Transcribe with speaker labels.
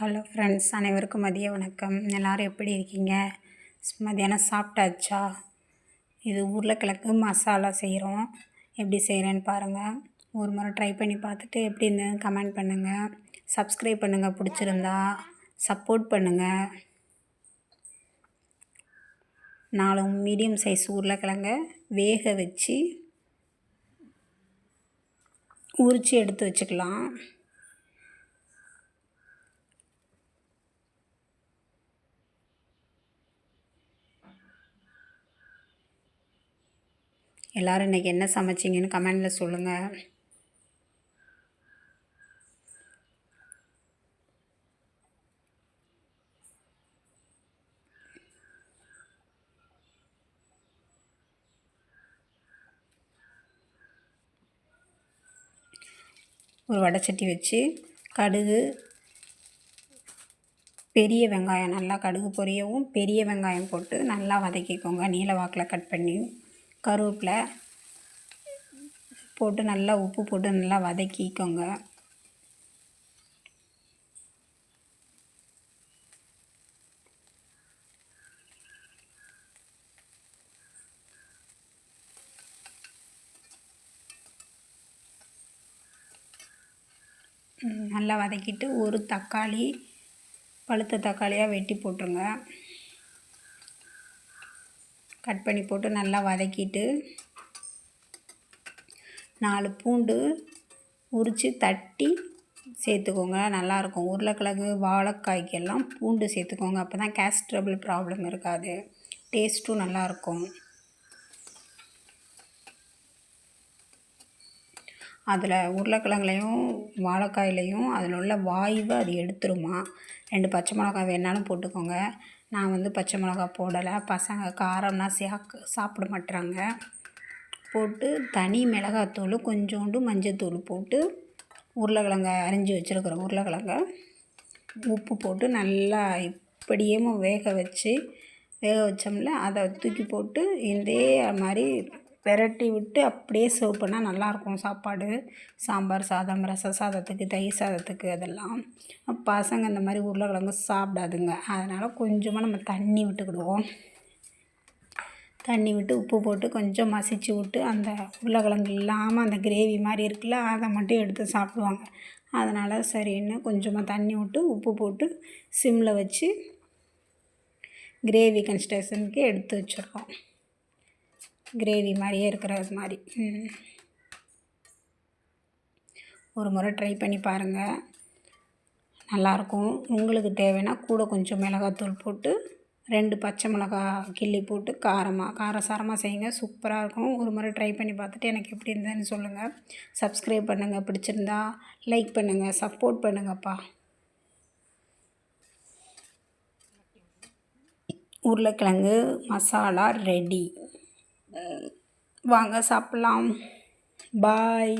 Speaker 1: Hello friends அனைவருக்கும் மதிய வணக்கம். எல்லோரும் எப்படி இருக்கீங்க? மதியானம் சாப்பிட்டாச்சா? இது உருளைக்கிழங்கு மசாலா செய்கிறோம் எப்படி செய்கிறேன்னு பாருங்கள் ஒரு முறை ட்ரை பண்ணி பார்த்துட்டு எப்படி எப்படின்னு கமெண்ட் பண்ணுங்கள் சப்ஸ்கிரைப் பண்ணுங்கள் பிடிச்சிருந்தா சப்போர்ட் பண்ணுங்கள் நாலு மீடியம் சைஸ் உருளைக்கிழங்க வேக வச்சு உரித்து எடுத்து வச்சுக்கலாம். எல்லோரும் இன்றைக்கி என்ன சமைச்சிங்கன்னு கமெண்டில் சொல்லுங்கள் ஒரு வடைச்சட்டி வச்சு கடுகு பெரிய வெங்காயம் நல்லா கடுகு பொரியவும் பெரிய வெங்காயம் போட்டு நல்லா வதக்கிக்கோங்க. நீல வாக்கில் கட் பண்ணி கருவேப்பிலை போட்டு நல்லா உப்பு போட்டு நல்லா வதக்கிக்கோங்க. நல்லா வதக்கிட்டு ஒரு தக்காளி பழுத்த தக்காளியாக வெட்டி போட்டுருங்க. கட் பண்ணி போட்டு நல்லா வதக்கிட்டு நாலு பூண்டு உரித்து தட்டி சேர்த்துக்கோங்க. நல்லாயிருக்கும். உருளைக்கிழங்கு வாழைக்காய்க்கெல்லாம் பூண்டு சேர்த்துக்கோங்க. அப்போ தான் கேஸ்ட்ரபிள் ப்ராப்ளம் இருக்காது. டேஸ்ட்டும் நல்லாயிருக்கும். அதில் உருளைக்கிழங்குலையும் வாழைக்காயிலையும் அதில் உள்ள வாயுவை அது எடுத்துருமா. ரெண்டு பச்சை மிளகாய் வேணாலும் போட்டுக்கோங்க. நான் வந்து பச்சை மிளகா போடலை. பசங்க காரம்னா சாக்கு சாப்பிட மாட்டுறாங்க போட்டு தனி மிளகாத்தூள் கொஞ்சோண்டு மஞ்சத்தூள் போட்டு உருளைக்கிழங்க அரிஞ்சு வச்சுருக்குறோம் உருளைக்கிழங்க உப்பு போட்டு நல்லா இப்படியே வேக வச்சு வேக வச்சோம்ல அதை தூக்கி போட்டு இதே மாதிரி பெரட்டி விட்டு அப்படியே சர்வ் பண்ணால் நல்லாயிருக்கும். சாப்பாடு சாம்பார் சாதம் ரச சாதத்துக்கு தயிர் சாதத்துக்கு அதெல்லாம். பசங்க இந்த மாதிரி உருளைக்கிழங்கு சாப்பிடாதுங்க. அதனால் கொஞ்சமாக நம்ம தண்ணி விட்டுக்கிடுவோம். தண்ணி விட்டு உப்பு போட்டு கொஞ்சம் மசிச்சு விட்டு அந்த உருளைக்கிழங்கு இல்லாமல் அந்த கிரேவி மாதிரி இருக்குல்ல அதை மட்டும் எடுத்து சாப்பிடுவாங்க. அதனால் சரின்னு கொஞ்சமாக தண்ணி விட்டு உப்பு போட்டு சிம்மில் வச்சு கிரேவி கன்ஸ்டேஷனுக்கு எடுத்து வச்சுருக்கோம் கிரேவி மாதிரியே இருக்கிறது மாதிரி. ஒரு முறை ட்ரை பண்ணி பாருங்கள் நல்லாயிருக்கும். உங்களுக்கு தேவைன்னா கூட கொஞ்சம் மிளகாத்தூள் போட்டு ரெண்டு பச்சை மிளகா கிள்ளி போட்டு காரமாக காரசாரமாக செய்யுங்க. சூப்பராக இருக்கும் ஒரு முறை ட்ரை பண்ணி பார்த்துட்டு எனக்கு எப்படி இருந்ததுன்னு சொல்லுங்கள் சப்ஸ்கிரைப் பண்ணுங்கள் பிடிச்சிருந்தா லைக் பண்ணுங்கள் சப்போர்ட் பண்ணுங்கப்பா. உருளைக்கிழங்கு மசாலா ரெடி. வாங்க சாப்பிட்லாம். பாய்